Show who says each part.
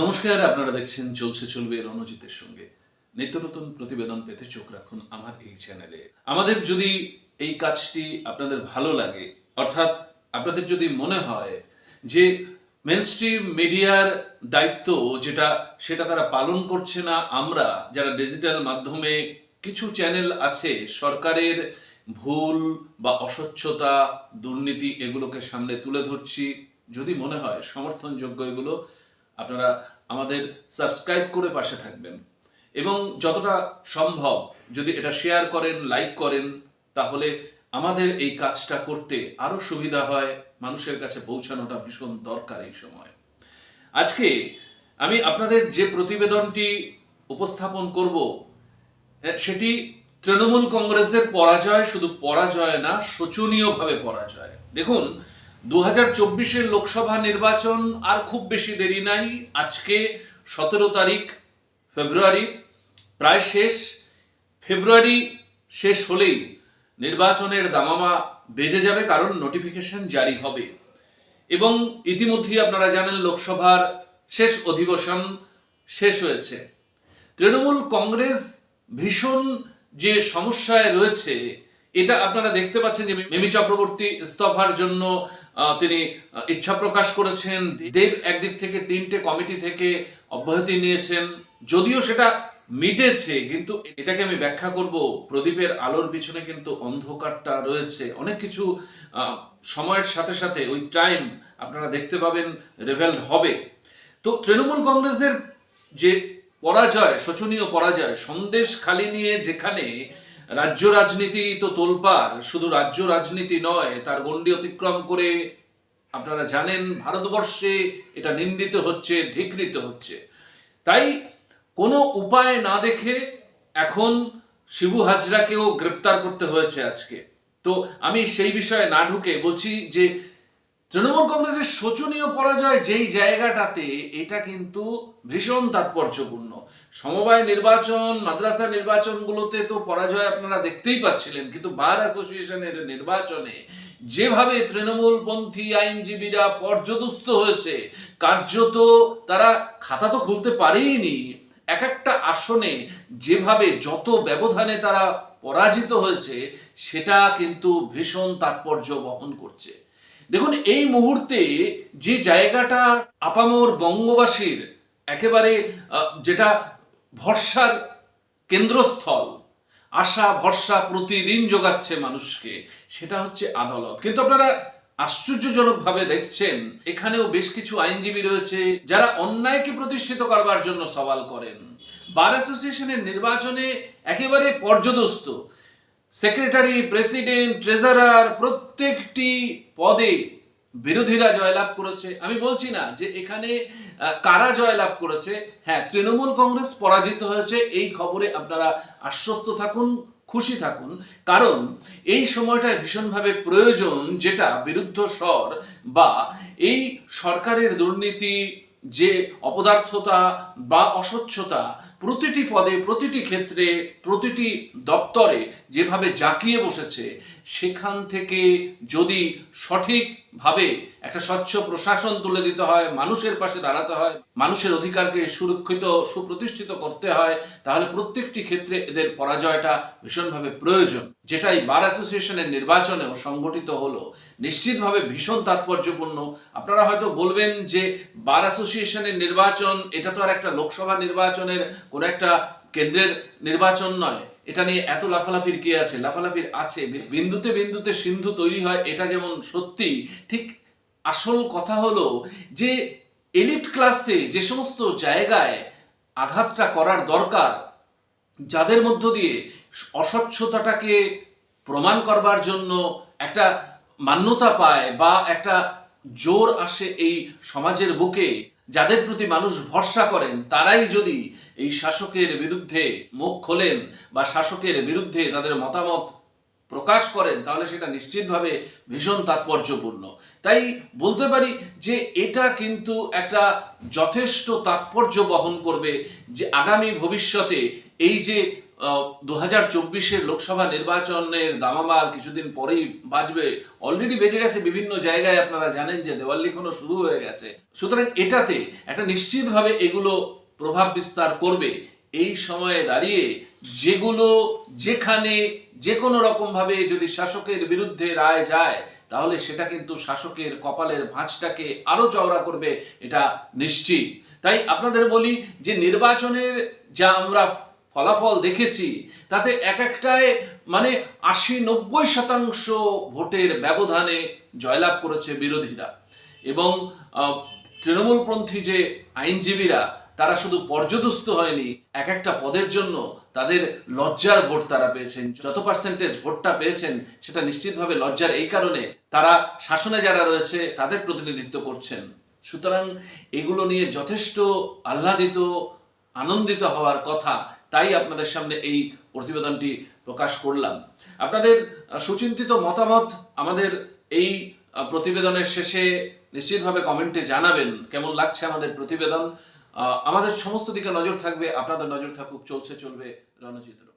Speaker 1: নমস্কার, আপনারা দেখছেন চলছে চলবে রণজিতের সঙ্গে। নিত্য নতুন প্রতিবেদন পেতে চোখ রাখুন আমার এই চ্যানেলে। আমাদের যদি এই কাজটি আপনাদের ভালো লাগে, অর্থাৎ আপনাদের যদি মনে হয় যে মেনস্ট্রিম মিডিয়ার দায়িত্ব যেটা, সেটা তারা পালন করছে না, আমরা যারা ডিজিটাল মাধ্যমে কিছু চ্যানেল আছে, সরকারের ভুল বা অস্বচ্ছতা, দুর্নীতি এগুলোকে সামনে তুলে ধরছি, যদি মনে হয় সমর্থনযোগ্য এগুলো আপনারা আমাদের সাবস্ক্রাইব করে পাশে থাকবেন। এবং যতটা সম্ভব যদি এটা শেয়ার করেন লাইক করেন, তাহলে আমাদের এই কাজটা করতে আরও সুবিধা হয়, মানুষের কাছে পৌঁছানোটা ভীষণ দরকার এই সময়। আজকে আমি আপনাদের যে প্রতিবেদনটি উপস্থাপন করব সেটি তৃণমূল কংগ্রেসের পরাজয় শুধু পরাজয় না, শোচনীয়ভাবে পরাজয়। দেখুন দু হাজার চব্বিশের লোকসভা নির্বাচন আর খুব বেশি দেরি নাই। আজকে সতেরো তারিখ, ফেব্রুয়ারি, প্রায় শেষ। ফেব্রুয়ারি শেষ হলেই নির্বাচনের দামামা বেজে যাবে, কারণ নোটিফিকেশন জারি হবে। এবং ইতিমধ্যেই আপনারা জানেন, লোকসভার শেষ অধিবেশন শেষ হয়েছে। তৃণমূল কংগ্রেস ভীষণ যে সমস্যায় রয়েছে, এটা আপনারা দেখতে পাচ্ছেন যে মিমি চক্রবর্তী ইস্তফার জন্য তিনি ইচ্ছা প্রকাশ করেছেন। দেব একদিক থেকে তিনটে কমিটি থেকে অব্যাহতি নিয়েছেন। যদিও সেটা মিটেছে, কিন্তু এটাকে আমি ব্যাখ্যা করব। প্রদীপের আলোর পিছনে কিন্তু অন্ধকারটা রয়েছে। অনেক কিছু সময়ের সাথে সাথে ওই টাইম আপনারা দেখতে পাবেন, রেভেলড হবে। তো তৃণমূল কংগ্রেসের যে পরাজয়, শোচনীয় পরাজয়, সন্দেশ খালি নিয়ে যেখানে রাজ্য রাজনীতি তো তোলপার শুধু রাজ্য রাজনীতি নয়, তার গণ্ডি অতিক্রম করে আপনারা জানেন, ভারতবর্ষে এটা নিন্দিত হচ্ছে, ধিকৃত হচ্ছে। তাই কোনো উপায় না দেখে এখন শিবু হাজরাকেও গ্রেপ্তার করতে হয়েছে আজকে। তো আমি সেই বিষয়ে না ঢুকে বলছি যে তৃণমূল কংগ্রেসের শোচনীয় পরাজয় যেই জায়গাটাতে, এটা কিন্তু ভীষণ তাৎপর্যপূর্ণ। সমবায় নির্বাচন, মাদ্রাসা নির্বাচনগুলোতে তো পরাজয় আপনারা দেখতেই পাচ্ছিলেন, কিন্তু বার অ্যাসোসিয়েশনের নির্বাচনে যেভাবে তৃণমূলপন্থী আইনজীবীরা পর্যদস্ত হয়েছে, কার্যত তারা খাতা তো খুলতে পারেইনি। এক একটা আসনে যেভাবে যত ব্যবধানে তারা পরাজিত হয়েছে, সেটা কিন্তু ভীষণ তাৎপর্য বহন করছে। দেখুন, এই মুহূর্তে যে জায়গাটা আপামর বঙ্গবাসীর একেবারে যেটা ভরসার কেন্দ্রস্থল, আশা, ভরসা প্রতিদিন যোগাচ্ছে মানুষকে, সেটা হচ্ছে আদালত। কিন্তু আপনারা আশ্চর্যজনকভাবে দেখছেন, এখানেও বেশ কিছু আইনজীবী রয়েছে যারা অন্যায়কে প্রতিষ্ঠিত করবার জন্য সওয়াল করেন। বার অ্যাসোসিয়েশনের নির্বাচনে একেবারে পর্যদস্ত। সেক্রেটারি, প্রেসিডেন্ট, ট্রেজারার প্রত্যেকটি পদে বিরোধীরা জয়লাভ করেছে। আমি বলছি না যে এখানে কারা জয়লাভ করেছে। হ্যাঁ তৃণমূল কংগ্রেস পরাজিত হয়েছে, এই খবরে আপনারা আশ্বস্ত থাকুন, খুশি থাকুন। কারণ এই সময়টা ভীষণভাবে প্রয়োজন, যেটা বিরুদ্ধ স্বর বা এই সরকারের দুর্নীতি, যে অপদার্থতা বা অস্বচ্ছতা প্রতিটি পদে, প্রতিটি ক্ষেত্রে, প্রতিটি দপ্তরে যেভাবে জাঁকিয়ে বসেছে সেখান থেকে যদি সঠিকভাবে একটা স্বচ্ছ প্রশাসন তুলে দিতে হয়, মানুষের পাশে দাঁড়াতে হয়, মানুষের অধিকারকে সুরক্ষিত, সুপ্রতিষ্ঠিত করতে হয়, তাহলে প্রত্যেকটি ক্ষেত্রে এদের পরাজয়টা ভীষণভাবে প্রয়োজন। যেটাই বার অ্যাসোসিয়েশনের নির্বাচনেও সংগঠিত হলো, নিশ্চিতভাবে ভীষণ তাৎপর্যপূর্ণ। আপনারা হয়তো বলবেন যে বার অ্যাসোসিয়েশনের নির্বাচন, এটা তো আর একটা লোকসভা নির্বাচনের কোনো একটা কেন্দ্রের নির্বাচন নয়। এটা নিয়ে এত লাফালাফির কি আছে? লাফালাফির আছে। বিন্দুতে বিন্দুতে সিন্ধু তৈরি হয়, এটা যেমন সত্যি, ঠিক আসল কথা হলো যে এলিট ক্লাসে যে সমস্ত জায়গায় আঘাতটা করার দরকার, যাদের মধ্য দিয়ে অস্বচ্ছতাটাকে প্রমাণ করবার জন্য একটা মান্যতা পায় বা একটা জোর আসে এই সমাজের বুকে, যাদের প্রতি মানুষ ভরসা করেন, তারাই যদি এই শাসকের বিরুদ্ধে মুখ খোলেন বা শাসকের বিরুদ্ধে তাদের মতামত প্রকাশ করেন, তাহলে সেটা নিশ্চিতভাবে ভীষণ তাৎপর্যপূর্ণ। তাই বলতে পারি যে এটা কিন্তু একটা যথেষ্ট তাৎপর্য বহন করবে যে আগামী ভবিষ্যতে এই যে দু হাজার চব্বিশের লোকসভা নির্বাচনের দামামা আর কিছুদিন পরেই বাজবে অলরেডি বেজে গেছে বিভিন্ন জায়গায়, আপনারা জানেন যে দেওয়ালিখনও শুরু হয়ে গেছে। সুতরাং এটাতে একটা নিশ্চিতভাবে এগুলো প্রভাব বিস্তার করবে এই সময়ে দাঁড়িয়ে যেগুলো যেখানে যে কোনো রকমভাবে যদি শাসকের বিরুদ্ধে রায় যায়, তাহলে সেটা কিন্তু শাসকের কপালের ভাঁজটাকে আরও চওড়া করবে, এটা নিশ্চিত। তাই আপনাদের বলি যে নির্বাচনের যা আমরা ফলাফল দেখেছি, তাতে এক একটায় মানে আশি নব্বই শতাংশ ভোটের ব্যবধানে জয়লাভ করেছে বিরোধীরা। এবং তৃণমূলপন্থী যে আইনজীবীরা তারা শুধু পর্যদস্ত হয়নি, এক একটা পদের জন্য তাদের লজ্জার ভোট তারা পেয়েছেন। যত পার্সেন্টেজ ভোটটা পেয়েছেন, সেটা নিশ্চিতভাবে লজ্জার এই কারণে তারা শাসনে যারা রয়েছে, তাদের প্রতিনিধিত্ব করছেন। সুতরাং এগুলো নিয়ে যথেষ্ট আহ্লাদিত, আনন্দিত হওয়ার কথা তাই আপনাদের সামনে এই প্রতিবেদনটি প্রকাশ করলাম। আপনাদের সুচিন্তিত মতামত আমাদের এই প্রতিবেদনের শেষে নিশ্চিতভাবে কমেন্টে জানাবেন, কেমন লাগছে আমাদের প্রতিবেদন? আমাদের সমস্ত দিকে নজর থাকবে আপনাদের নজর থাকুক চলছে চলবে ধন্যবাদ